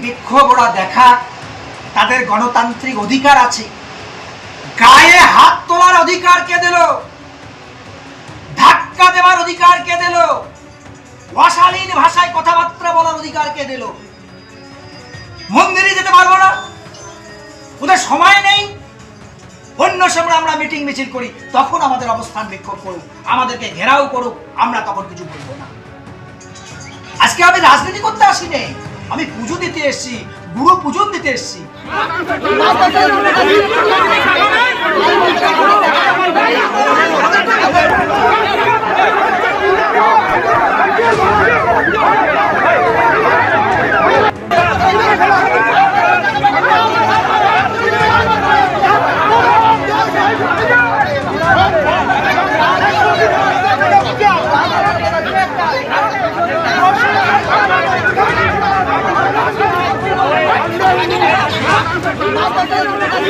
বিক্ষোভ ওরা দেখা, তাদের গণতান্ত্রিক অধিকার আছে। গায়ে হাত তোলার অধিকার কে দিল? ধাক্কা দেওয়ার অধিকার কে দিল? অশালীন ভাষায় কথাবার্তা বলার অধিকার কে দিল? মন্দিরে যেতে পারব না। ওদের সময় নেই। অন্য সময় আমরা মিটিং মিছিল করি, তখন আমাদের অবস্থান বিক্ষোভ করুক, আমাদেরকে ঘেরাও করুক, আমরা তখন কিছু বলব না। আজকে আমি রাজনীতি করতে আসিনি। আমি পুজো দিতে এসেছি গুরু পুজো দিতে এসেছি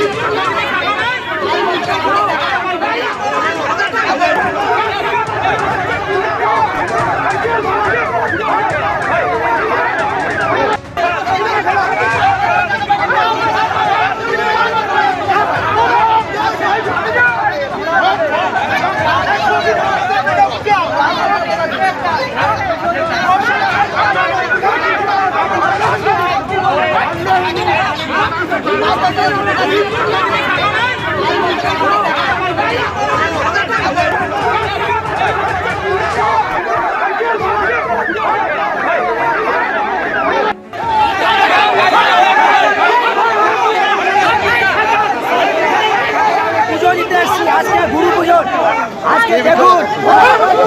Yeah.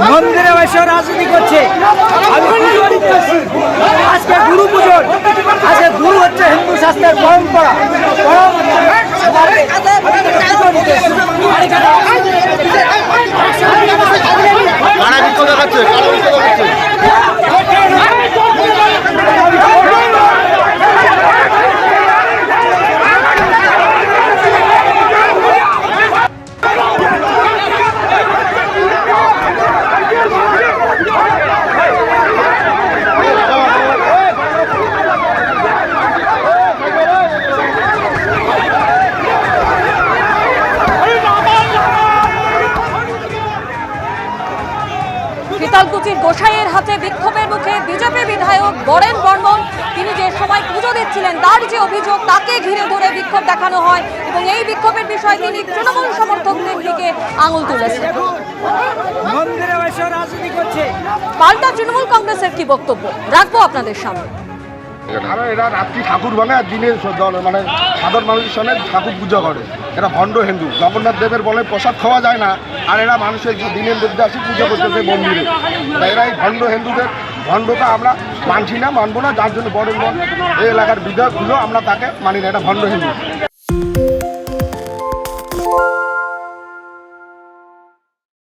মন্দিরে বসে রাজনীতি করছে আমি আজকে গুরু পুজো আজকে গুরু হচ্ছে হিন্দু শাস্ত্রের পরম্পরা কারা শীতলকুচির গোসাইয়ের হাতে বিক্ষোভের মুখে বিজেপি বিধায়ক বরেন বর্মন। তিনি যে সময় পুজো দিচ্ছিলেন তার যে অভিযোগ তাকে ঘিরে ধরে বিক্ষোভ দেখানো হয় এবং এই বিক্ষোভের বিষয়ে তিনি তৃণমূল সমর্থকদের দিকে আঙুল তুলেছেন। পাল্টা তৃণমূল কংগ্রেসের কি বক্তব্য? রাখব আপনাদের সামনে। কারণ এরা রাত্রি ঠাকুর বলে আর দিনে মানে সাধারণ মানুষের সঙ্গে ঠাকুর পূজা করে। এরা ভণ্ড হিন্দু। জগন্নাথ দেবের বলে প্রসাদ খাওয়া যায় না, আর এরা মানুষের দিনের মধ্যে আসি পুজো করতেছে মন্দিরে। এরা এই ভণ্ড হিন্দুদের। ভণ্ডটা আমরা মানছি না, মানবো না, যার জন্য বড় এই এলাকার বিধায়ক হলো আমরা তাকে মানি না, এটা ভণ্ড হিন্দু।